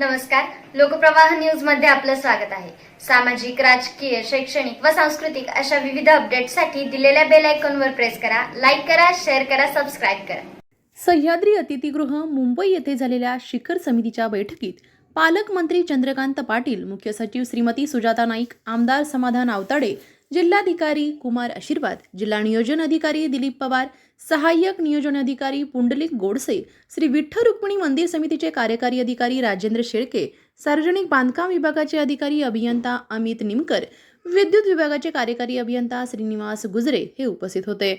नमस्कार. लोकप्रवाह न्यूजमध्ये आपलं स्वागत आहे. सामाजिक राजकीय शैक्षणिक व सांस्कृतिक अशा विविध अपडेटसाठी दिलेल्या बेल आयकॉनवर प्रेस करा लाईक करा शेअर करा सबस्क्राईब करा. सह्याद्री अतिथीगृह मुंबई येथे झालेल्या शिखर समितीच्या बैठकीत पालकमंत्री चंद्रकांत पाटील मुख्य सचिव श्रीमती सुजाता नाईक आमदार समाधान आवताडे जिल्हाधिकारी कुमार आशीर्वाद जिल्हा नियोजन अधिकारी दिलीप पवार सहाय्यक नियोजन अधिकारी पुंडलिक गोडसे श्री विठ्ठल रुक्मिणी मंदिर समितीचे कार्यकारी अधिकारी राजेंद्र शेळके सार्वजनिक बांधकाम विभागाचे अधिकारी अभियंता अमित निमकर विद्युत विभागाचे कार्यकारी अभियंता श्रीनिवास गुजरे हे उपस्थित होते.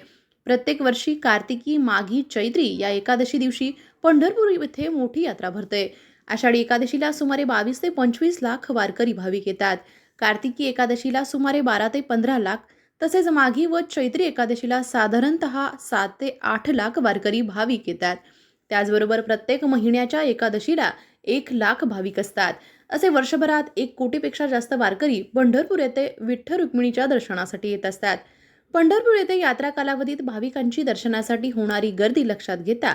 प्रत्येक वर्षी कार्तिकी माघी चैत्री या एकादशी दिवशी पंढरपूर येथे मोठी यात्रा भरते. आषाढी एकादशीला सुमारे बावीस ते पंचवीस लाख वारकरी भाविक येतात. कार्तिकी एकादशीला सुमारे बारा ते पंधरा लाख तसेच माघी व चैत्री एकादशीला साधारणत सात ते आठ लाख वारकरी भाविक येतात. त्याचबरोबर प्रत्येक महिन्याच्या एकादशीला एक लाख भाविक असतात. असे वर्षभरात एक कोटीपेक्षा जास्त वारकरी पंढरपूर येथे विठ्ठल रुक्मिणीच्या दर्शनासाठी येत असतात. पंढरपूर येथे यात्रा कालावधीत भाविकांची दर्शनासाठी होणारी गर्दी लक्षात घेता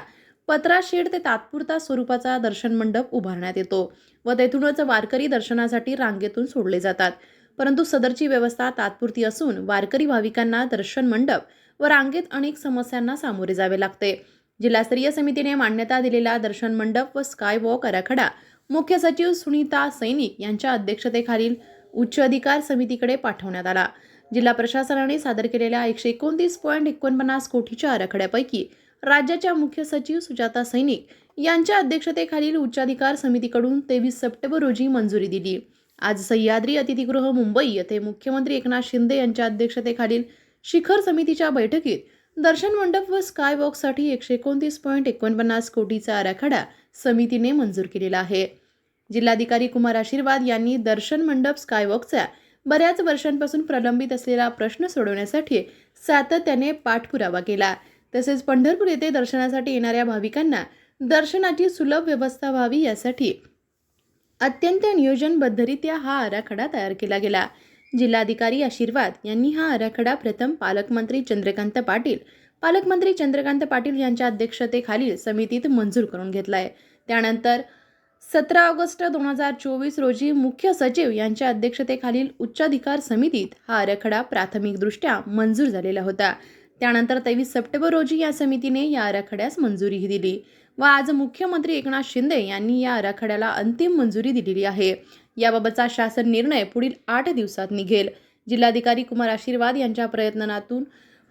पत्राशेड ते तात्पुरता स्वरूपाचा दर्शन मंडप उभारण्यात येतो. व तेथूनच वारकरी दर्शनासाठी रांगेतून सोडले जातात. परंतु सदरची व्यवस्था तात्पुरती असून वारकरी भाविकांना दर्शन मंडप व रांगेत अनेक समस्यांना सामोरे जावे लागते. जिल्हास्तरीय समितीने मान्यता दिलेला दर्शन मंडप व स्काय वॉक आराखडा मुख्य सचिव सुनीता सैनिक यांच्या अध्यक्षतेखालील उच्च अधिकार समितीकडे पाठवण्यात आला. जिल्हा प्रशासनाने सादर केलेल्या एकशे एकोणतीस पॉईंट एकोणपन्नास कोटीच्या आराखड्यापैकी राज्याच्या मुख्य सचिव सुजाता सैनिक यांच्या अध्यक्षतेखालील उच्चाधिकार समितीकडून तेवीस सप्टेंबर रोजी मंजुरी दिली. आज सह्याद्री अतिथीगृह मुंबई येथे मुख्यमंत्री एकनाथ शिंदे यांच्या अध्यक्षतेखालील शिखर समितीच्या बैठकीत दर्शन मंडप व स्काय वॉकसाठी एकशे एकोणतीस पॉईंट एकोणपन्नास कोटीचा आराखडा समितीने मंजूर केलेला आहे. जिल्हाधिकारी कुमार आशीर्वाद यांनी दर्शन मंडप स्कायवॉकचा बऱ्याच वर्षांपासून प्रलंबित असलेला प्रश्न सोडवण्यासाठी सातत्याने पाठपुरावा केला. तसेच पंढरपूर येथे दर्शनासाठी येणाऱ्या भाविकांना दर्शनाची सुलभ व्यवस्था व्हावी यासाठी अत्यंत नियोजनबद्धरित्या हा आराखडा तयार केला गेला. जिल्हाधिकारी आशीर्वाद यांनी हा आराखडा प्रथम पालकमंत्री चंद्रकांत पाटील पालकमंत्री चंद्रकांत पाटील यांच्या अध्यक्षतेखालील समितीत मंजूर करून घेतला आहे त्यानंतर सतरा ऑगस्ट दोन हजार चोवीस रोजी मुख्य सचिव यांच्या अध्यक्षतेखालील उच्चाधिकार समितीत हा आराखडा प्राथमिकदृष्ट्या मंजूर झालेला होता. त्यानंतर तेवीस सप्टेंबर रोजी या समितीने या आराखड्यास मंजुरीही दिली. व आज मुख्यमंत्री एकनाथ शिंदे यांनी या आराखड्याला अंतिम मंजुरी दिलेली आहे. याबाबतचा शासन निर्णय पुढील आठ दिवसात निघेल. जिल्हाधिकारी कुमार आशीर्वाद यांच्या प्रयत्नातून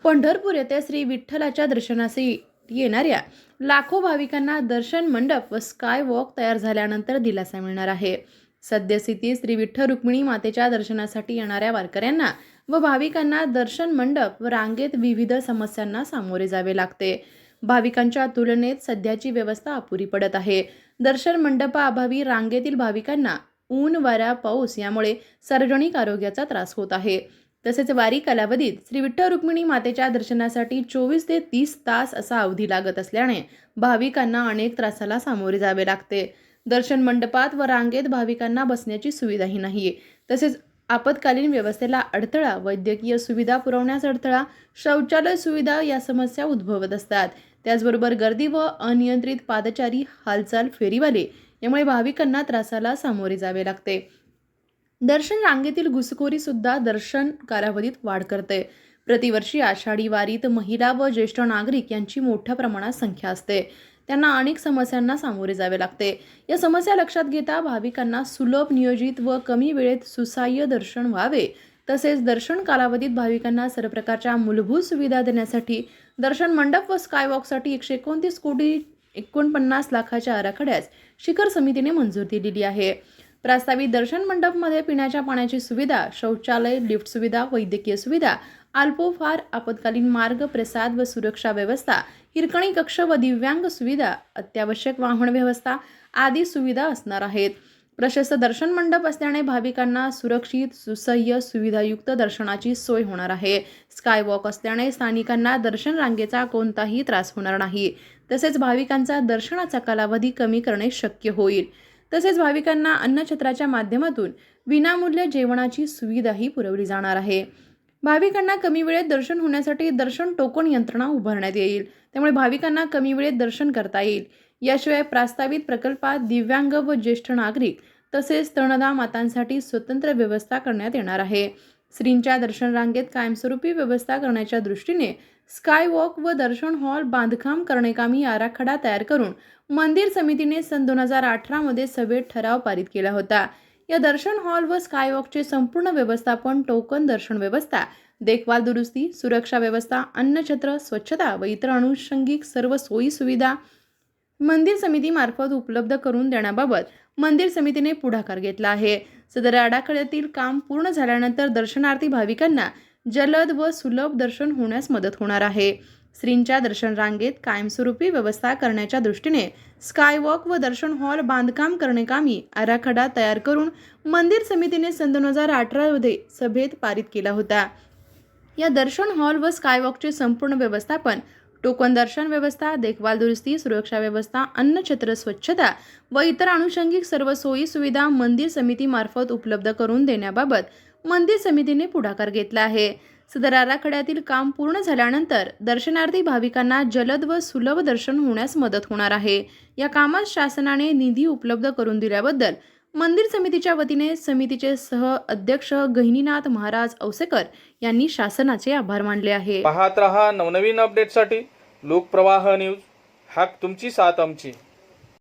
पंढरपूर येथे श्री विठ्ठलाच्या दर्शनासाठी येणाऱ्या लाखो भाविकांना दर्शन मंडप व स्काय वॉक तयार झाल्यानंतर दिलासा मिळणार आहे. सद्यस्थितीत श्री विठ्ठल रुक्मिणी मातेच्या दर्शनासाठी येणाऱ्या वारकऱ्यांना व भाविकांना दर्शन मंडप व रांगेत विविध समस्यांना सामोरे जावे लागते. भाविकांच्या तुलनेत सध्याची व्यवस्था अपुरी पडत आहे. दर्शन मंडपाअभावी रांगेतील भाविकांना ऊन वारा पाऊस यामुळे सार्वजनिक आरोग्याचा त्रास होत आहे. तसेच वारी कालावधीत श्री विठ्ठल रुक्मिणी मातेच्या दर्शनासाठी चोवीस ते तीस तास असा अवधी लागत असल्याने भाविकांना अनेक त्रासाला सामोरे जावे लागते. दर्शन मंडपात व रांगेत भाविकांना बसण्याची सुविधाही नाही. तसेच आपत्कालीन व्यवस्थेला अडथळा वैद्यकीय सुविधा पुरवण्यास अडथळा शौचालय सुविधा या समस्या उद्भवत असतात. त्याचबरोबर गर्दी व अनियंत्रित पादचारी हालचाल फेरीवाले यामुळे भाविकांना त्रासाला सामोरे जावे लागते. दर्शन रांगेतील घुसखोरी सुद्धा दर्शन कालावधीत वाढ करते. प्रतिवर्षी आषाढी वारीत महिला व ज्येष्ठ नागरिक यांची मोठ्या प्रमाणात संख्या असते. त्यांना अनेक समस्यांना सामोरे जावे लागते. या समस्या लक्षात घेता भाविकांना सुलभ नियोजित व कमी वेळेत सुसाह्य दर्शन व्हावे. तसेच दर्शन कालावधीत भाविकांना सर्व प्रकारच्या मूलभूत सुविधा देण्यासाठी दर्शन मंडप व स्कायवॉकसाठी एकशे एकोणतीस कोटी एकोणपन्नास लाखाच्या आराखड्यास शिखर समितीने मंजूर दिलेली आहे. प्रस्तावित दर्शन मंडपमध्ये पिण्याच्या पाण्याची सुविधा शौचालय लिफ्ट सुविधा वैद्यकीय सुविधा अल्पोफार आपत्कालीन मार्ग प्रसाद व सुरक्षा व्यवस्था हिरकणी कक्ष व दिव्यांग सुविधा अत्यावश्यक वाहन व्यवस्था आदी सुविधा असणार आहेत. प्रशस्त दर्शन मंडप असल्याने भाविकांना सुरक्षित सुसह्य सुविधायुक्त दर्शनाची सोय होणार आहे. स्कायवॉक असल्याने स्थानिकांना दर्शन रांगेचा कोणताही त्रास होणार नाही. तसेच भाविकांचा दर्शनाचा कालावधी कमी करणे शक्य होईल. तसेच भाविकांना अन्नछत्राच्या माध्यमातून विनामूल्य जेवणाची सुविधाही पुरवली जाणार आहे. भाविकांना कमी वेळेत दर्शन होण्यासाठी दर्शन टोकन यंत्रणा उभारण्यात येईल. त्यामुळे भाविकांना कमी वेळेत दर्शन करता येईल. याशिवाय प्रस्तावित प्रकल्पात दिव्यांग व ज्येष्ठ नागरिक तसेच स्तनदा मातांसाठी स्वतंत्र व्यवस्था करण्यात येणार आहे. श्रींच्या दर्शन रांगेत कायमस्वरूपी व्यवस्था करण्याच्या दृष्टीने स्काय वॉक व दर्शन हॉल बांधकाम करणेकामी आराखडा तयार करून मंदिर समितीने सन दोन हजार अठरामध्ये सभेत ठराव पारित केला होता. या दर्शन हॉल व स्कायवॉकचे संपूर्ण व्यवस्थापन टोकन दर्शन व्यवस्था देखभाल दुरुस्ती सुरक्षा व्यवस्था अन्नछत्र स्वच्छता व इतर अनुषंगिक सर्व सोयी सुविधा मंदिर समितीमार्फत उपलब्ध करून देण्याबाबत मंदिर समितीने पुढाकार घेतला आहे. सदर आडाखड्यातील काम पूर्ण झाल्यानंतर दर्शनार्थी भाविकांना जलद व सुलभ दर्शन होण्यास मदत होणार आहे. श्रींच्या दर्शन रांगेत कायमस्वरूपी व्यवस्था करण्याच्या दृष्टीने स्कायवॉक व दर्शन हॉल बांधकाम करण्याकामी आराखडा तयार करून मंदिर समितीने सन दोन हजार अठरामध्ये सभेत पारित केला होता. या दर्शन हॉल व स्कायवॉकचे संपूर्ण व्यवस्थापन टोकन दर्शन व्यवस्था देखभाल दुरुस्ती सुरक्षा व्यवस्था अन्नछत्र स्वच्छता व इतर अनुषंगिक सर्व सोयी सुविधा मंदिर समितीमार्फत उपलब्ध करून देण्याबाबत मंदिर समितीने पुढाकार घेतला आहे. सदर आराखड्यातील काम पूर्ण झाल्यानंतर दर्शनार्थी भाविकांना जलद व सुलभ दर्शन होण्यास मदत होणार आहे. या कामात शासनाने निधी उपलब्ध करून दिल्याबद्दल मंदिर समितीच्या वतीने समितीचे सह अध्यक्ष गहिनीनाथ महाराज औसेकर यांनी शासनाचे आभार मानले आहे. पाहत रहा नवनवीन अपडेटसाठी लोकप्रवाह न्यूज हाक तुमची साथ आमची.